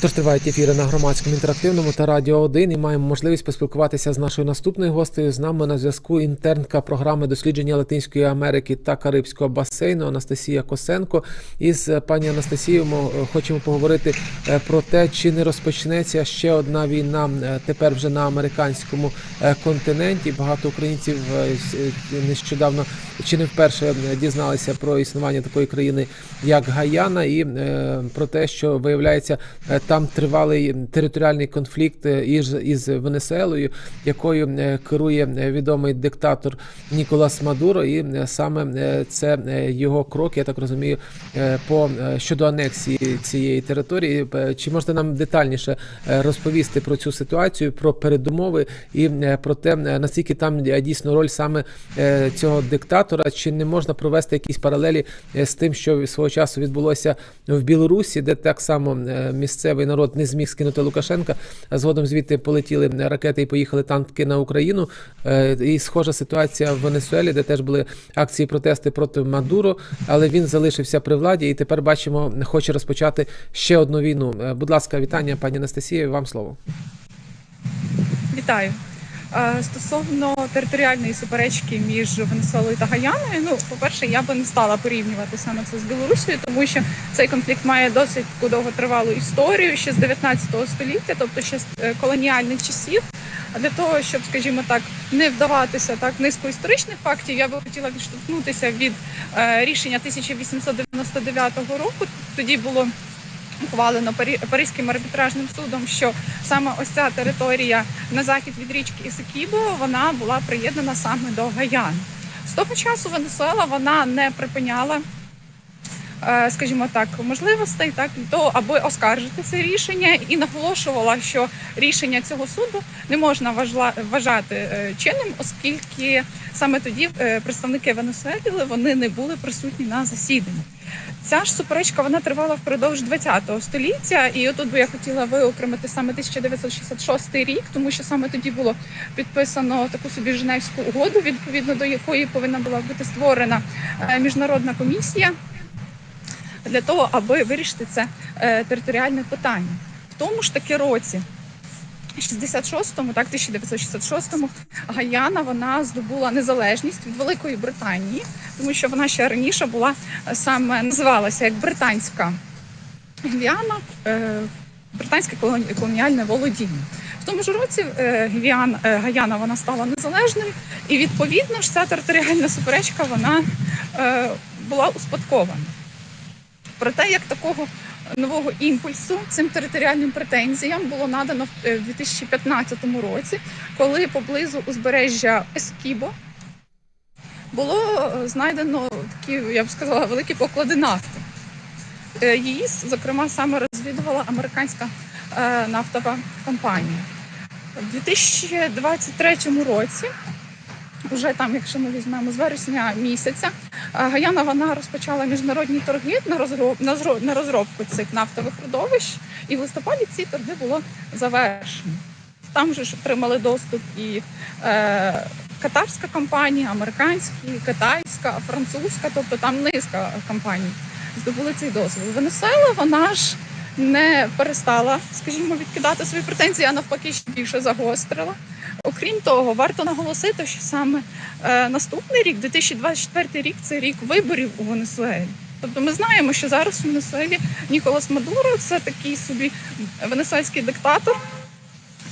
Тож тривають ефіри на громадському інтерактивному та радіо 1 і маємо можливість поспілкуватися з нашою наступною гостею. З нами на зв'язку інтернка програми дослідження Латинської Америки та Карибського басейну Анастасія Косенко. І з пані Анастасією ми е, хочемо поговорити е, про те, чи не розпочнеться ще одна війна е, тепер вже на американському континенті. Багато українців нещодавно чи не вперше дізналися про існування такої країни, як Гаяна, і про те, що виявляється там тривалий територіальний конфлікт е, із, із Венесуелою, якою е, керує е, відомий диктатор Ніколас Мадуро, і саме це його крок, я так розумію, по щодо анексії цієї території. Чи можете нам детальніше розповісти про цю ситуацію, про передумови і про те, наскільки там дійсно роль саме цього диктатора, чи не можна провести якісь паралелі з тим, що свого часу відбулося в Білорусі, де так само е, місцевий народ не зміг скинути Лукашенка, а згодом звідти полетіли ракети і поїхали танки на Україну. Е, І схожа ситуація в Венесуелі, де теж були акції протести проти Мадуро, але він залишився при владі і тепер бачимо, хоче розпочати ще одну війну. Е, Будь ласка, вітання, пані Анастасія, вам слово. Вітаю. Е, Стосовно територіальної суперечки між Венесуелою та Гаяною, ну, по-перше, я би не стала порівнювати саме це з Білорусією, тому що цей конфлікт має досить довготривалу історію ще з 19 століття, тобто ще з е, колоніальних часів. А для того, щоб, скажімо так, не вдаватися так низку історичних фактів, я би хотіла відштовхнутися від е, рішення 1899 року. Тоді було ухвалено Паризьким арбітражним судом, що саме ось ця територія на захід від річки Ісикібо, вона була приєднана саме до Гаяни. З того часу Венесуела вона не припиняла, е, скажімо так, можливостей так того, аби оскаржити це рішення, і наголошувала, що рішення цього суду не можна вважати е, чинним, оскільки саме тоді е, представники Венесуели вони не були присутні на засіданні. Ця ж суперечка вона тривала впродовж ХХ століття, і отут би я хотіла виокремити саме 1966 рік, тому що саме тоді було підписано таку собі Женевську угоду, відповідно до якої повинна була бути створена е, міжнародна комісія для того, аби вирішити це е, територіальне питання. В тому ж таки році. 66-му, так, 1966-му Гаяна вона здобула незалежність від Великої Британії, тому що вона ще раніше була е, саме називалася як британська Гвіана, е, британське колоні- колоніальне володіння. В тому ж році е, Гвіан, Гаяна вона стала незалежною, і відповідно ж ця територіальна суперечка вона була успадкована. Проте як такого нового імпульсу цим територіальним претензіям було надано в е, 2015 році, коли поблизу узбережжя Ескібо було е, знайдено такі, я б сказала, великі поклади нафти. Е, Її, зокрема, саме розвідувала американська е, нафтова компанія. У 2023 році, вже там, якщо ми візьмемо з вересня місяця, е, Гаяна вона розпочала міжнародні торги на розроб, на зро- на розробку цих нафтових родовищ, і в листопаді ці торги було завершено. Там же ж отримали доступ і е, катарська компанія, американська, китайська, французька, тобто там низка компаній здобули цей дозвіл. Венесуела вона ж не перестала, скажімо, відкидати свої претензії, а навпаки ще більше загострила. Окрім того, варто наголосити, що саме е, наступний рік, 2024 рік, це рік виборів у Венесуелі. Тобто ми знаємо, що зараз у Венесуелі Ніколас Мадуро це такий собі венесуельський диктатор.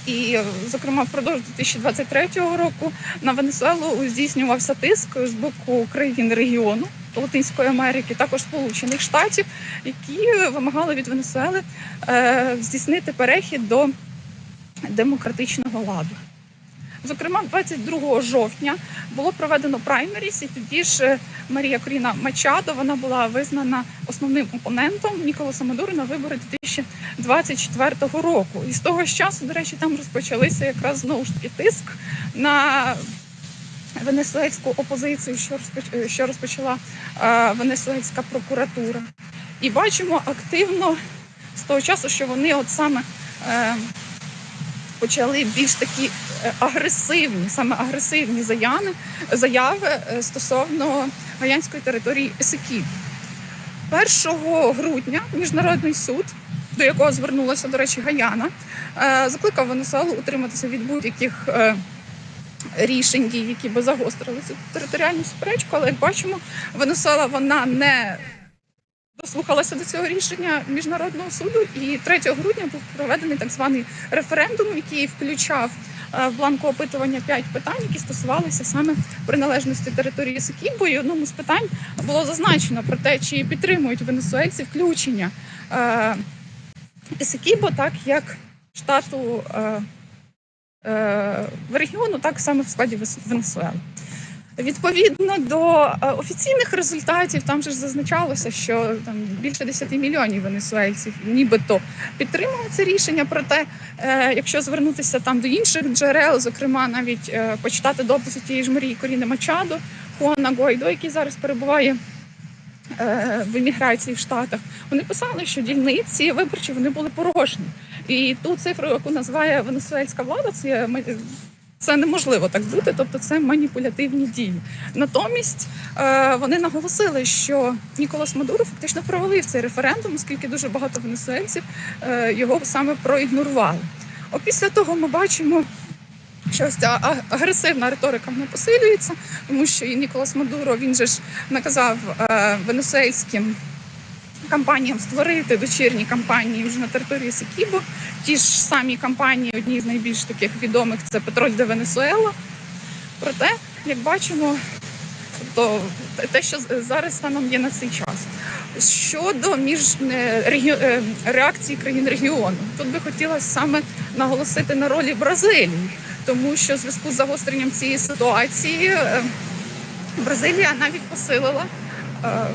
І, зокрема, впродовж 2023 року на Венесуелу здійснювався тиск з боку країн регіону Латинської Америки, також Сполучених Штатів, які вимагали від Венесуели е, здійснити перехід до демократичного ладу. Зокрема, 22 жовтня було проведено праймеріс, і тоді ж е, Марія Коріна Мачадо вона була визнана основним опонентом Ніколаса Мадуро на вибори 2024 року. І з того ж часу, до речі, там розпочалися якраз знову ж таки тиск на венесуельську опозицію, що розпоч- що розпочала е, венесуельська прокуратура. І бачимо активно з того часу, що вони от саме е, почали більш такі е, агресивні, саме агресивні заяви, заяви е, стосовно гаянської території Есеків. 1 грудня Міжнародний суд до якого звернулася, до речі, Гаяна, е, закликав Венесуелу утриматися від будь-яких рішень, дій, які би загострили цю територіальну суперечку. Але як бачимо, Венесуела вона не дослухалася до цього рішення міжнародного суду, і 3 грудня був проведений так званий референдум, який включав е, в бланку опитування п'ять питань, які стосувалися саме приналежності території Сикібо. І одному з питань було зазначено про те, чи підтримують венесуельці включення е, Есекібо, так як штату е, регіону, так саме в складі Венесуели. Відповідно до е, офіційних результатів, там же ж зазначалося, що там більше 10 мільйонів венесуельців нібито підтримали це рішення. Проте, е, якщо звернутися там до інших джерел, зокрема навіть е, почитати дописи тієї ж Марії Коріни Мачадо, Хуана Гойдо, який зараз перебуває в еміграції в Штатах, вони писали, що дільниці виборчі вони були порожні. І ту цифру, яку називає венесуельська влада, це це неможливо так бути, тобто це маніпулятивні дії. Натомість е, вони наголосили, що Ніколас Мадуро фактично провалив цей референдум, оскільки дуже багато венесуельців е, його саме проігнорували. Опісля того ми бачимо. Що ось ця агресивна риторика вона посилюється, тому що і Ніколас Мадуро він же ж наказав е, венесуельським компаніям створити дочірні компанії вже на території Сикібо. Ті ж самі компанії, одні з найбільш таких відомих це Петроль де Венесуела. Проте, як бачимо, тобто те, що зараз станом є на цей час. Щодо між е, регі- е, реакції країн регіону, тут би хотілося саме наголосити на ролі Бразилії, тому що в зв'язку з загостренням цієї ситуації е, Бразилія навіть посилила,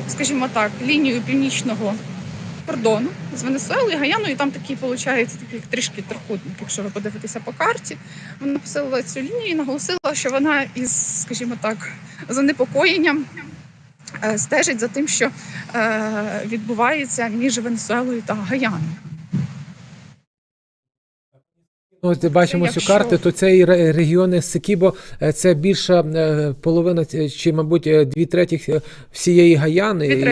скажімо так, лінію північного кордону з Венесуелою, Гаяною. Там такі, виходить такі трішки трикутник, якщо ви подивитеся по карті. Вона посилила цю лінію і наголосила, що вона із, скажімо так, занепокоєнням е, стежить за тим, що е, відбувається між Венесуелою та Гаяною. Ну, Ось бачимо Це цю якщо- карту, то цей ре- регіон Секібо е, це більша е, половина чи, мабуть, е, дві третіх е, всієї Гаяни. І,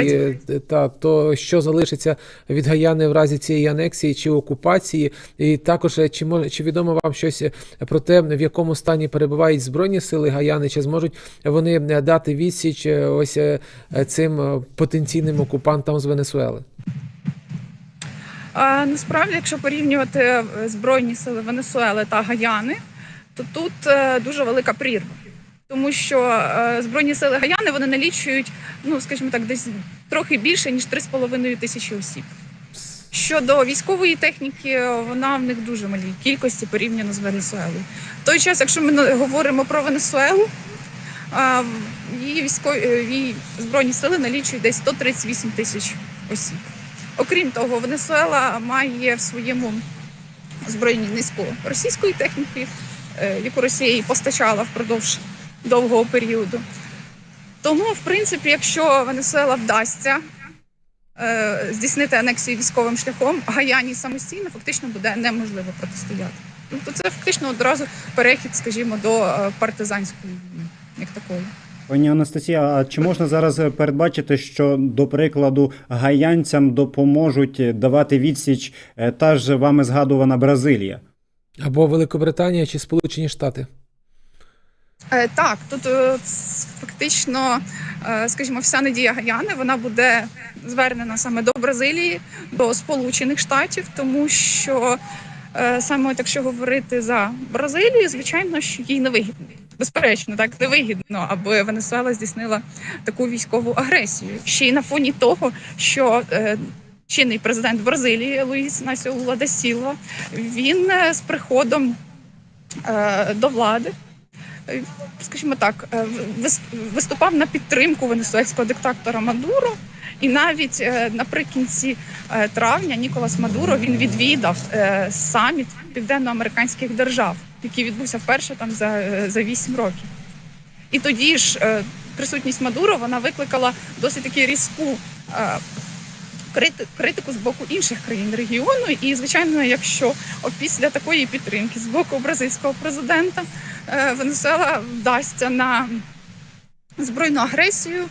е, та, то що залишиться від Гаяни в разі цієї анексії чи окупації? І також е, чи може чи відомо вам щось е, про те, в якому стані перебувають збройні сили Гаяни? Чи зможуть вони е, дати відсіч е, ось е, е, цим е, потенційним окупантам з Венесуели? Насправді, якщо порівнювати е, збройні сили Венесуели та Гаяни, то тут е, дуже велика прірва. Тому що е, збройні сили Гаяни вони налічують, ну скажімо так, десь трохи більше ніж 3,5 тисячі осіб. Щодо військової техніки, вона в них дуже малій кількості порівняно з Венесуелою. В той час, якщо ми говоримо про Венесуелу, її військові її збройні сили налічують десь 138 тисяч осіб. Окрім того, Венесуела має в своєму озброєнні низку російської техніки, е, яку Росія їй постачала впродовж довгого періоду. Тому, в принципі, якщо Венесуела вдасться е, здійснити анексію військовим шляхом, Гаяні самостійно фактично буде неможливо протистояти. Тобто це фактично одразу перехід, скажімо, до е, партизанської війни, як такої. Пані Анастасія, а чи можна зараз е, передбачити, що до прикладу гаянцям допоможуть давати відсіч е, та ж вами згадувана Бразилія? Або Великобританія чи Сполучені Штати? Е, Так, тут е, фактично, е, скажімо, вся надія Гаяни вона буде звернена саме до Бразилії, до Сполучених Штатів, тому що е, саме от якщо говорити за Бразилію, звичайно, що їй не вигідно. Безперечно, так не вигідно, аби Венесуела здійснила таку військову агресію. Ще й на фоні того, що е, чинний президент Бразилії Луїс Насіо Лула да Сілва, він е, з приходом е, до влади е, скажімо так, е, виступав на підтримку венесуельського диктатора Мадуро. І навіть е, наприкінці травня Ніколас Мадуро він відвідав саміт південноамериканських держав, який відбувся вперше там за, е, за 8 років. І тоді ж е, присутність Мадуро вона викликала досить таки різку е, критику з боку інших країн регіону. І, звичайно, якщо після такої підтримки з боку бразильського президента Венесуела вдасться на збройну агресію,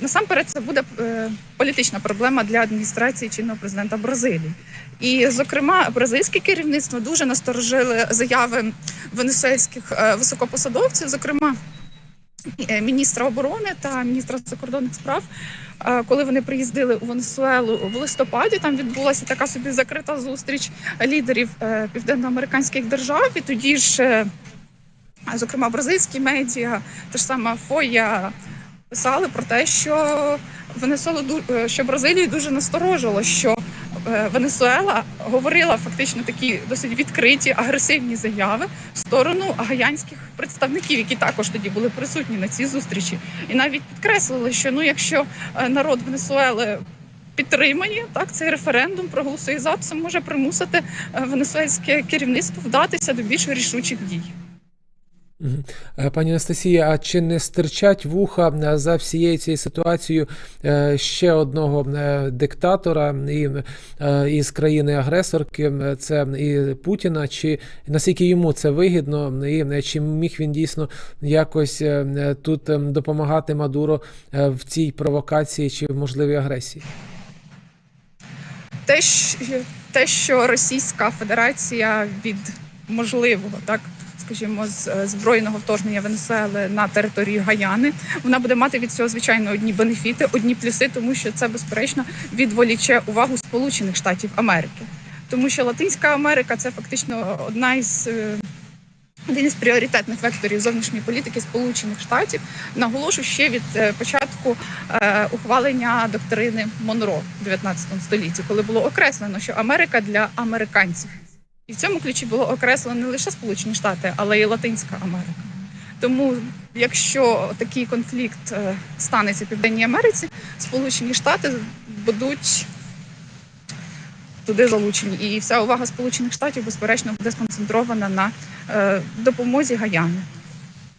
насамперед це буде е, політична проблема для адміністрації чинного президента Бразилії. І, зокрема, бразильське керівництво дуже насторожили заяви венесуельських е, високопосадовців, зокрема е, міністра оборони та міністра закордонних справ. Коли вони приїздили у Венесуелу в листопаді, там відбулася така собі закрита зустріч лідерів південноамериканських держав. І тоді ж, зокрема, бразильські медіа, та ж сама Фоя писали про те, що Венесуелу е, що Бразилію дуже насторожило, що е, Венесуела говорила фактично такі досить відкриті агресивні заяви в сторону гаянських представників, які також тоді були присутні на цій зустрічі, і навіть підкреслили, що ну, якщо е, народ Венесуели підтримає так цей референдум, проголосує за, це може примусити венесуельське керівництво вдатися до більш рішучих дій. Е, Пані Анастасія, а чи не стирчать вуха е, за всією цією ситуацією е, ще одного диктатора і, із країни-агресорки, це і Путіна? Чи наскільки йому це вигідно, і чи міг він дійсно якось тут е, допомагати Мадуро в цій провокації чи в можливій агресії? те, що, те, що Російська Федерація від можливого, так скажімо, з е, збройного вторгнення Венесуели на територію Гаяни, вона буде мати від цього звичайно одні бенефіти, одні плюси, тому що це безперечно відволіче увагу Сполучених Штатів Америки, тому що Латинська Америка це фактично одна із. е, Один із пріоритетних векторів зовнішньої політики Сполучених Штатів. Наголошу ще від е, початку ухвалення доктрини Монро в 19 столітті, коли було окреслено, що Америка для американців, і в цьому ключі було окреслено не лише Сполучені Штати, але й Латинська Америка. Тому, якщо такий конфлікт е, станеться в Південній Америці, Сполучені Штати будуть туди залучені, і вся увага Сполучених Штатів, безперечно, буде сконцентрована на е, допомозі Гаяни.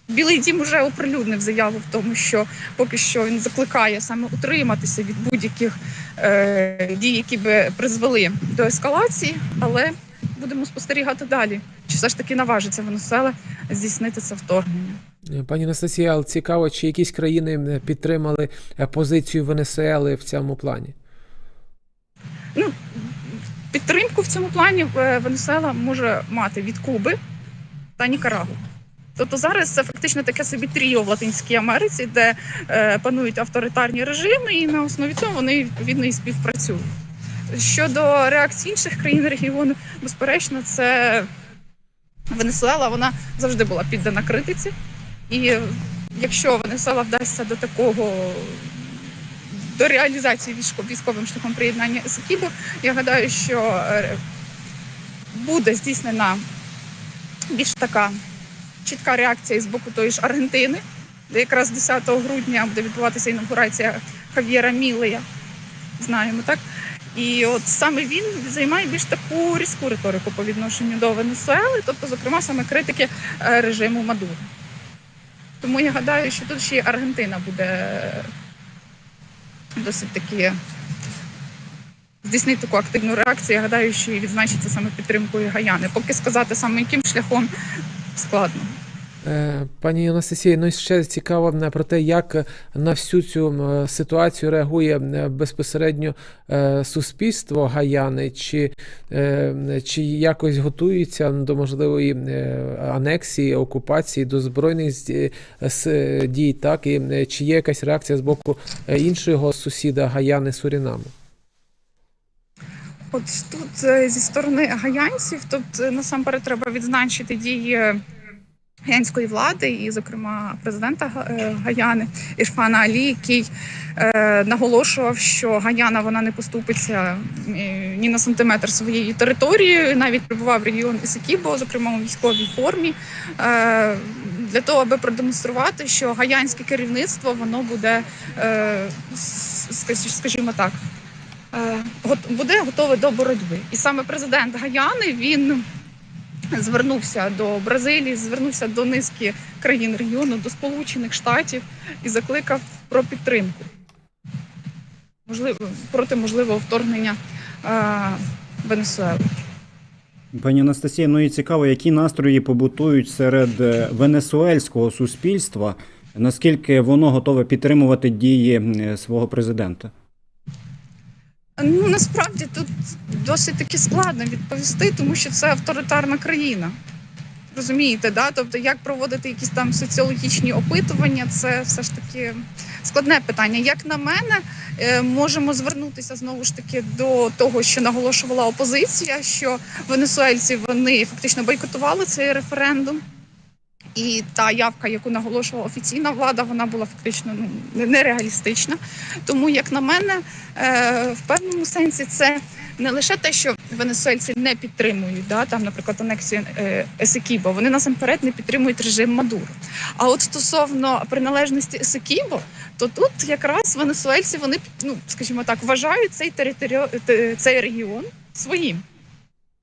Білий дім вже оприлюднив заяву в тому, що поки що він закликає саме утриматися від будь-яких е, дій, які би призвели до ескалації, але будемо спостерігати далі. Чи все ж таки наважиться Венесуела здійснити це вторгнення? Пані Анастасія, але цікаво, чи якісь країни е, підтримали е, позицію Венесуели в цьому плані? Ну, підтримку в цьому плані е, Венесуела може мати від Куби та Нікарагу. Тобто зараз це фактично таке собі тріо в Латинській Америці, де е, панують авторитарні режими, і на основі цього вони відповідно і співпрацюють. Щодо реакцій інших країн регіону, безперечно, це Венесуела вона завжди була піддана критиці. І якщо Венесуела вдасться до такого до реалізації військо- військовим шляхом приєднання Есекібу, я гадаю, що е, буде здійснена більш така чітка реакція з боку тої ж Аргентини, де якраз 10 грудня буде відбуватися інаугурація Хав'єра Мілея. Знаємо, так? І от саме він займає більш таку різку риторику по відношенню до Венесуели, тобто, зокрема, саме критики е, режиму Мадуро. Тому я гадаю, що тут ще й Аргентина буде досить таки здійснити таку активну реакцію. Я гадаю, що і відзначиться саме підтримкою Гаяни. Поки сказати саме яким шляхом складно. Е, Пані Анастасія, ну і ще цікаво е, про те, як на всю цю ситуацію реагує безпосередньо е, суспільство Гаяни, чи, чи якось готується до можливої анексії, окупації, до збройних дій, так і чи є якась реакція з боку іншого сусіда Гаяни Сурінаму? От тут зі сторони гаянців, тут насамперед треба відзначити дії гаянської влади, і, зокрема, президента е, Гаяни Ірфана Алі, який е, наголошував, що Гаяна вона не поступиться е, ні на сантиметр своєю територією, навіть прибував регіон Ісикібо, зокрема у військовій формі. Е, для того, аби продемонструвати, що гаянське керівництво воно буде, е, скажімо так, е, буде готовий до боротьби. І саме президент Гаяни він звернувся до Бразилії, звернувся до низки країн регіону, до Сполучених Штатів і закликав про підтримку. Можливо, проти можливого вторгнення е, Венесуели. Пані Анастасія, ну і цікаво, які настрої побутують серед е, венесуельського суспільства наскільки воно готове підтримувати дії е, свого президента? Ну насправді тут досить таки складно відповісти, тому що це авторитарна країна. Розумієте, да? Тобто, як проводити якісь там соціологічні опитування, це все ж таки складне питання. Як на мене, е, можемо звернутися знову ж таки до того, що наголошувала опозиція, що венесуельці вони фактично бойкотували цей референдум. І та явка, яку наголошувала офіційна влада, вона була фактично ну, не- нереалістична. Тому, як на мене, е, в певному сенсі це не лише те, що венесуельці не підтримують, да, там, наприклад, анексію е, Есекібо, вони насамперед не підтримують режим Мадуро. А от стосовно приналежності Есекібо, то тут якраз венесуельці вони, ну скажімо так, вважають цей територіо, цей регіон своїм.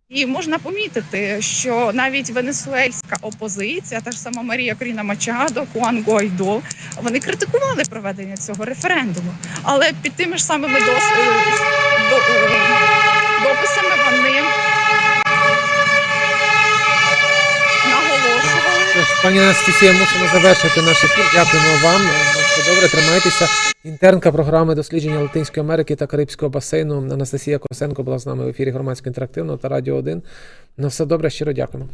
І можна помітити, що навіть венесуельська опозиція, та ж сама Марія Коріна Мачадо, Хуан Гуайдо, вони критикували проведення цього референдуму. Але під тими ж самими дописами вони наголошували. Пані Анастасія, мусимо завершити наш ефір. Дякуємо вам все добре, тримайтеся. Інтернка програми дослідження Латинської Америки та Карибського басейну Анастасія Косенко була з нами в ефірі громадсько інтерактивно та радіо 1. На все добре, щиро дякуємо.